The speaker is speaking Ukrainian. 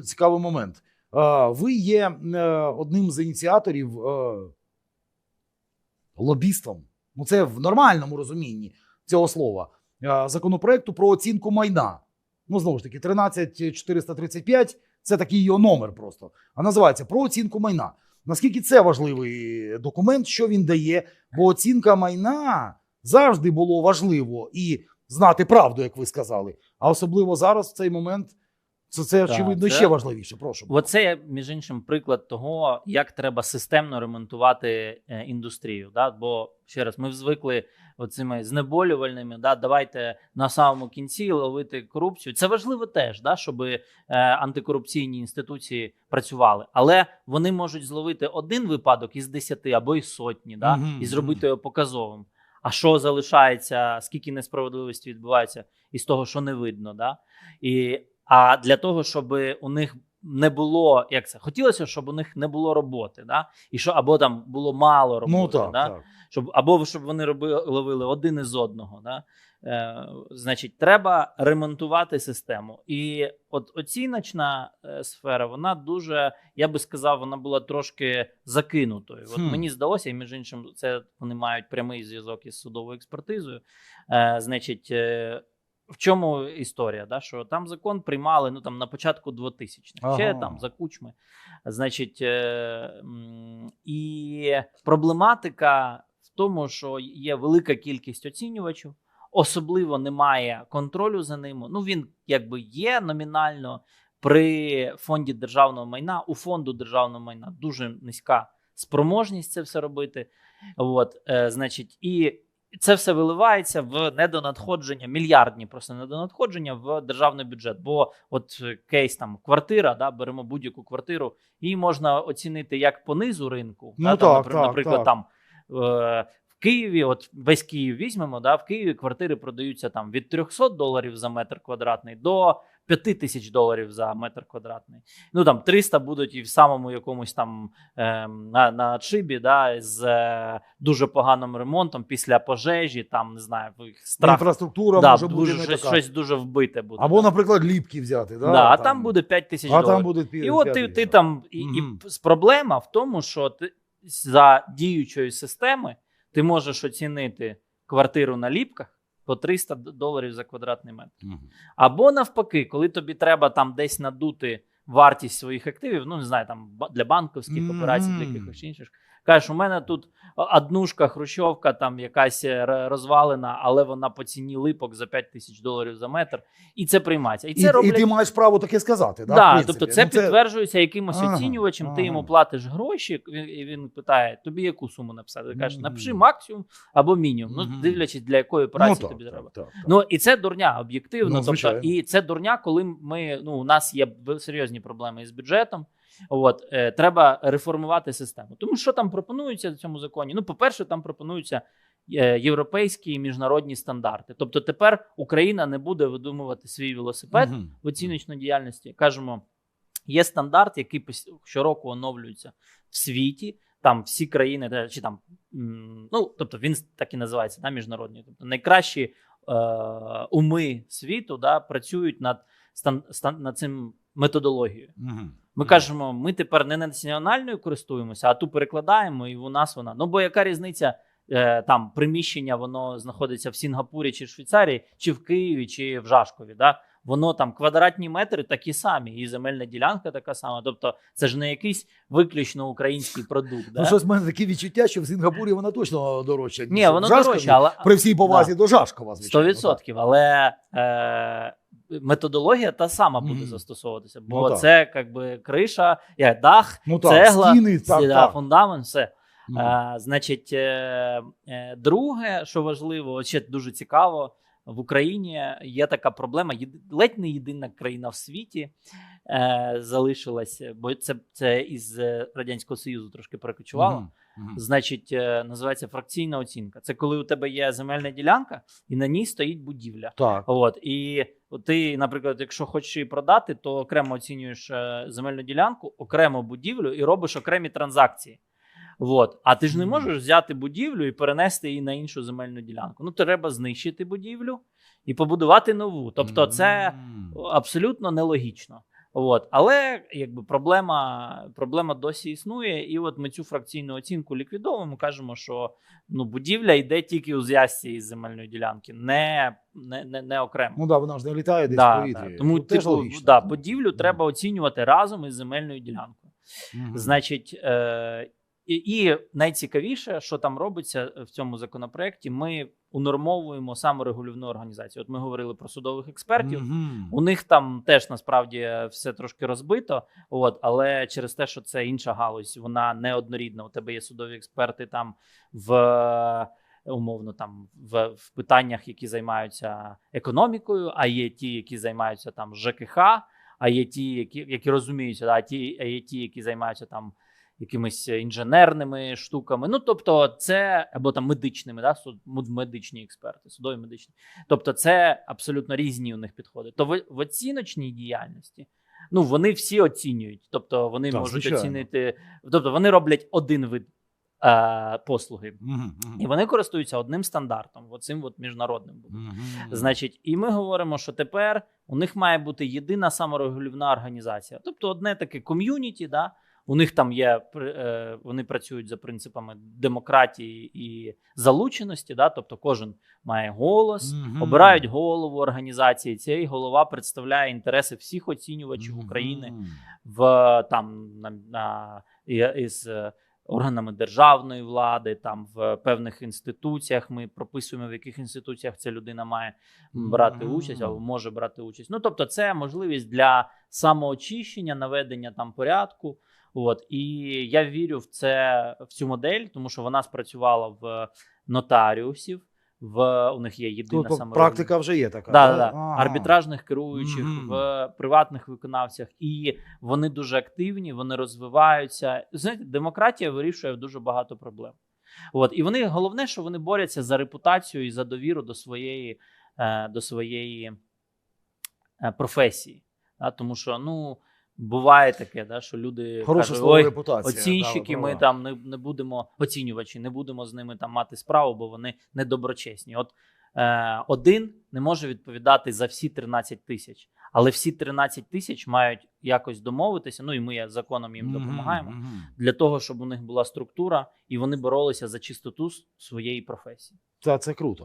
цікавий момент. Ви є е, одним з ініціаторів е, лобістом. Ну, це в нормальному розумінні цього слова. е, Законопроекту про оцінку майна. Ну, знову ж таки, 13435 це такий його номер просто. А називається про оцінку майна. Наскільки це важливий документ, що він дає? Бо оцінка майна завжди було важливо і знати правду, як ви сказали. А особливо зараз, в цей момент, це, це Так, очевидно це- ще важливіше. Прошу. Оце, між іншим, приклад того, як треба системно ремонтувати е, індустрію. Да? Бо ще раз, ми звикли оцими знеболювальними, да? давайте на самому кінці ловити корупцію. Це важливо теж, да? щоб е, антикорупційні інституції працювали. Але вони можуть зловити один випадок із десяти або із сотні, да? Мгм, і зробити його показовим. А що залишається, скільки несправедливості відбувається із того, що не видно, да? І, а для того, щоб у них не було, як це, хотілося, щоб у них не було роботи, да? і що або там було мало роботи, ну так, да? так. щоб або щоб вони робили ловили один із одного. Да? Е, значить, треба ремонтувати систему. І от оціночна е, сфера, вона дуже, я би сказав, вона була трошки закинутою. От Хм. мені здалося, і між іншим, це вони мають прямий зв'язок із судовою експертизою. Е, значить, е, в чому історія? Да? Що там закон приймали ну, там, на початку 2000-х, ще там за кучми. Значить, е, і проблематика в тому, що є велика кількість оцінювачів, особливо немає контролю за ними. Ну, він якби є номінально при фонді державного майна. У фонду державного майна дуже низька спроможність це все робити. От, е, значить, і це все виливається в недонадходження, мільярдні просто недонадходження в державний бюджет. Бо от е, кейс там квартира, да, беремо будь-яку квартиру, її можна оцінити як по низу ринку. Ну да, так, там, наприклад, так. там е, Києві, от весь Київ візьмемо, да, в Києві квартири продаються там від 300 доларів за метр квадратний до 5 тисяч доларів за метр квадратний. Ну там 300 будуть і в самому якомусь там е, на, на чибі, да, з е, дуже поганим ремонтом після пожежі, там не знаю, страх. Інфраструктура Да, може бути дуже, не щось, така. щось дуже вбите буде. Або, наприклад, ліпки взяти. Да, Да, а там буде 5 тисяч а доларів. там буде пі- І от п'ять ти, ти тисяч. там, і, і проблема в тому, що ти за діючої системи ти можеш оцінити квартиру на ліпках по 300 доларів за квадратний метр. Угу. Або навпаки, коли тобі треба там десь надути вартість своїх активів, ну не знаю, там для банківських операцій, для якихось інших. Кажеш, у мене тут однушка, хрущовка, там якась е, розвалена, але вона по ціні липок за 5 тисяч доларів за метр, і це приймається. І І, це і роблять ти маєш право таке сказати. Да, Да, тобто це Ну, підтверджується якимось Ага, оцінювачем, ти йому платиш гроші, він- і він питає, тобі яку суму написати? Ти кажеш, напиши максимум або мінімум. Ну, дивлячись, для якої Ну, операції так, тобі так, треба. так, так. Ну і це дурня об'єктивно. Ну, тобто, і це дурня, коли ми ну у нас є серйозні проблеми із бюджетом. От е, треба реформувати систему. Тому що там пропонується в цьому законі? Ну, по-перше, там пропонуються е, європейські і міжнародні стандарти. Тобто, тепер Україна не буде видумувати свій велосипед Мгм. в оціночній діяльності. Кажемо, є стандарт, який щороку оновлюється в світі. Там всі країни, чи там ну тобто він так і називається да, міжнародні. Тобто найкращі е, уми світу да, працюють над стан, стан, над цим методологією. Мгм. Ми кажемо, ми тепер не національною користуємося, а ту перекладаємо, і у нас вона. Ну бо яка різниця? е, Там приміщення, воно знаходиться в Сінгапурі чи в Швейцарії, чи в Києві, чи в Жашкові. Да? Воно там квадратні метри такі самі, і земельна ділянка така сама. Тобто, це ж не якийсь виключно український продукт. Да? Ну, щось в мене таке відчуття, що в Сінгапурі вона точно дорожча. Ні, воно Жашкові. дорожче, але При всій повазі до Жашкова, звичайно. 100%. Але е, методологія та сама буде Мгм. застосовуватися, бо Ну, так. це якби криша, я, дах, Ну так, цегла, стіни, так, да, так. фундамент, все. Мгм. Е, значить, е, е, друге, що важливо, от ще дуже цікаво, в Україні є така проблема. ледь не єдина країна в світі е, залишилася, бо це, це із е, Радянського Союзу трошки перекочувало. Мгм. Значить, е, називається фракційна оцінка. Це коли у тебе є земельна ділянка, і на ній стоїть будівля. Так. От і ти, наприклад, якщо хочеш її продати, то окремо оцінюєш е, земельну ділянку, окремо будівлю і робиш окремі транзакції. От. А ти ж не можеш взяти будівлю і перенести її на іншу земельну ділянку. Ну, треба знищити будівлю і побудувати нову. Тобто, це абсолютно нелогічно. От. Але якби проблема, проблема досі існує, і от ми цю фракційну оцінку ліквідовуємо. Кажемо, що ну, будівля йде тільки у зв'язці із земельної ділянки, не, не, не, не окремо. Ну да, вона ж не літає десь да, повітрі. да. Тому типу, логічно. да, будівлю треба оцінювати разом із земельною ділянкою. Угу. Значить, е, і, і найцікавіше, що там робиться в цьому законопроекті, ми унормовуємо саморегулівну організацію. От ми говорили про судових експертів. Мгм. У них там теж насправді все трошки розбито, от, але через те, що це інша галузь, вона неоднорідна. У тебе є судові експерти там в умовно там в, в питаннях, які займаються економікою, а є ті, які займаються там ЖКХ, а є ті, які, які розуміються, да, а ті, а є ті, які займаються там. Якимись інженерними штуками, ну тобто, це або там медичними, да, суд, мед- медичні експерти, судові медичні. Тобто, це абсолютно різні у них підходи. То в, в оціночній діяльності ну вони всі оцінюють. Тобто вони Так, можуть звичайно. оцінити, тобто вони роблять один вид е, послуги, Мгм. Мгм. і вони користуються одним стандартом, оцим от міжнародним. буде. Мгм. Значить, і ми говоримо, що тепер у них має бути єдина саморегулівна організація, тобто одне таке ком'юніті, да. У них там є е, вони працюють за принципами демократії і залученості, да, тобто кожен має голос, Мгм. обирають голову організації. Цей голова представляє інтереси всіх оцінювачів України в там на, на із органами державної влади, там в певних інституціях. Ми прописуємо, в яких інституціях ця людина має брати участь або може брати участь. Ну тобто, це можливість для самоочищення, наведення там порядку. От і я вірю в це в цю модель, тому що вона спрацювала в нотаріусів. В у них є єдина Тут саморегулювання. практика вже є така. Да, да, да. Ага. арбітражних керуючих Мгм. в приватних виконавцях, і вони дуже активні, вони розвиваються. Знаєте, демократія вирішує дуже багато проблем. От і вони головне, що вони борються за репутацію і за довіру до своєї, е, до своєї е, професії. Тому що ну буває таке, да, що люди Хороша кажуть, ой, репутація. Оцінщики, да, ми там не, не будемо оцінювачі, не будемо з ними там мати справу, бо вони недоброчесні. От е, один не може відповідати за всі 13 тисяч, але всі 13 тисяч мають якось домовитися. Ну і ми законом їм допомагаємо мгм. для того, щоб у них була структура і вони боролися за чистоту своєї професії. Та це круто.